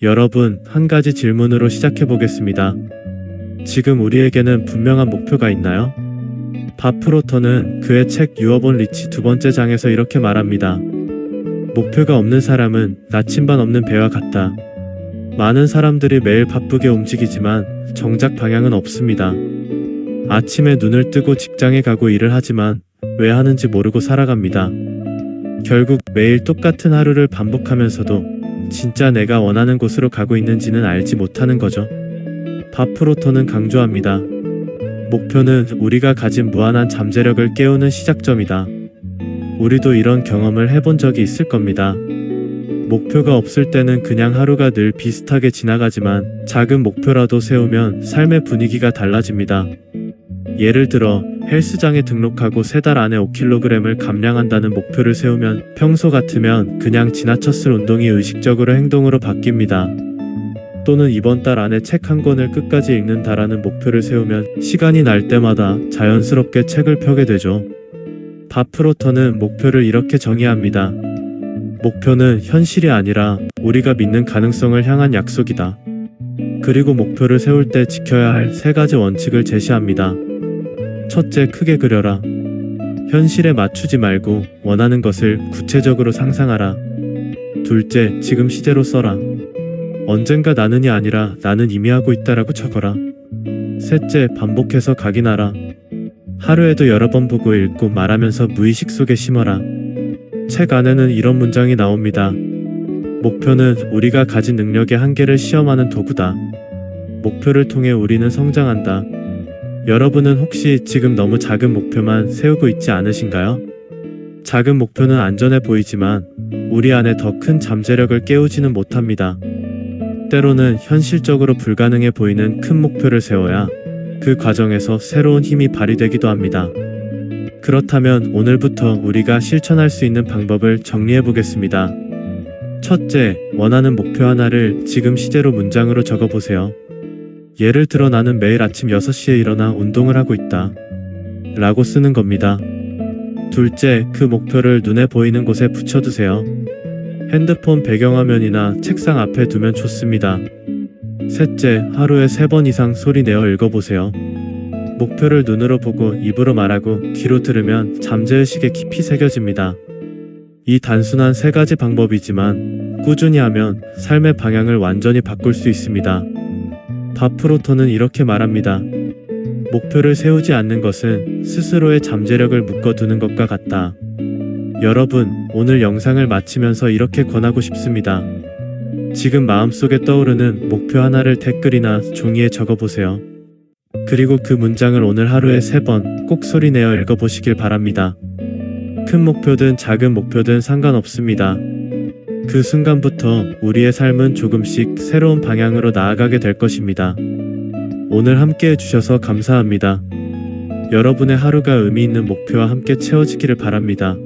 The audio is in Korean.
여러분, 한 가지 질문으로 시작해 보겠습니다. 지금 우리에게는 분명한 목표가 있나요? 바프로터는 그의 책 유어본 리치 두 번째 장에서 이렇게 말합니다. 목표가 없는 사람은 나침반 없는 배와 같다. 많은 사람들이 매일 바쁘게 움직이지만 정작 방향은 없습니다. 아침에 눈을 뜨고 직장에 가고 일을 하지만 왜 하는지 모르고 살아갑니다. 결국 매일 똑같은 하루를 반복하면서도 진짜 내가 원하는 곳으로 가고 있는지는 알지 못하는 거죠. 바프로터는 강조합니다. 목표는 우리가 가진 무한한 잠재력을 깨우는 시작점이다. 우리도 이런 경험을 해본 적이 있을 겁니다. 목표가 없을 때는 그냥 하루가 늘 비슷하게 지나가지만 작은 목표라도 세우면 삶의 분위기가 달라집니다. 예를 들어 헬스장에 등록하고 세 달 안에 5kg을 감량한다는 목표를 세우면 평소 같으면 그냥 지나쳤을 운동이 의식적으로 행동으로 바뀝니다. 또는 이번 달 안에 책 한 권을 끝까지 읽는다라는 목표를 세우면 시간이 날 때마다 자연스럽게 책을 펴게 되죠. 바프로터는 목표를 이렇게 정의합니다. 목표는 현실이 아니라 우리가 믿는 가능성을 향한 약속이다. 그리고 목표를 세울 때 지켜야 할 세 가지 원칙을 제시합니다. 첫째, 크게 그려라. 현실에 맞추지 말고 원하는 것을 구체적으로 상상하라. 둘째, 지금 시제로 써라. 언젠가 나는이 아니라 나는 이미 하고 있다라고 적어라. 셋째, 반복해서 각인하라. 하루에도 여러 번 보고 읽고 말하면서 무의식 속에 심어라. 책 안에는 이런 문장이 나옵니다. 목표는 우리가 가진 능력의 한계를 시험하는 도구다. 목표를 통해 우리는 성장한다. 여러분은 혹시 지금 너무 작은 목표만 세우고 있지 않으신가요? 작은 목표는 안전해 보이지만 우리 안에 더 큰 잠재력을 깨우지는 못합니다. 때로는 현실적으로 불가능해 보이는 큰 목표를 세워야 그 과정에서 새로운 힘이 발휘되기도 합니다. 그렇다면 오늘부터 우리가 실천할 수 있는 방법을 정리해 보겠습니다. 첫째, 원하는 목표 하나를 지금 시제로 문장으로 적어 보세요. 예를 들어 나는 매일 아침 6시에 일어나 운동을 하고 있다. 라고 쓰는 겁니다. 둘째, 그 목표를 눈에 보이는 곳에 붙여두세요. 핸드폰 배경화면이나 책상 앞에 두면 좋습니다. 셋째, 하루에 세번 이상 소리 내어 읽어보세요. 목표를 눈으로 보고 입으로 말하고 귀로 들으면 잠재의식에 깊이 새겨집니다. 이 단순한 세 가지 방법이지만 꾸준히 하면 삶의 방향을 완전히 바꿀 수 있습니다. 바프로토는 이렇게 말합니다. 목표를 세우지 않는 것은 스스로의 잠재력을 묶어두는 것과 같다. 여러분, 오늘 영상을 마치면서 이렇게 권하고 싶습니다. 지금 마음속에 떠오르는 목표 하나를 댓글이나 종이에 적어보세요. 그리고 그 문장을 오늘 하루에 세 번 꼭 소리내어 읽어보시길 바랍니다. 큰 목표든 작은 목표든 상관없습니다. 그 순간부터 우리의 삶은 조금씩 새로운 방향으로 나아가게 될 것입니다. 오늘 함께 해주셔서 감사합니다. 여러분의 하루가 의미 있는 목표와 함께 채워지기를 바랍니다.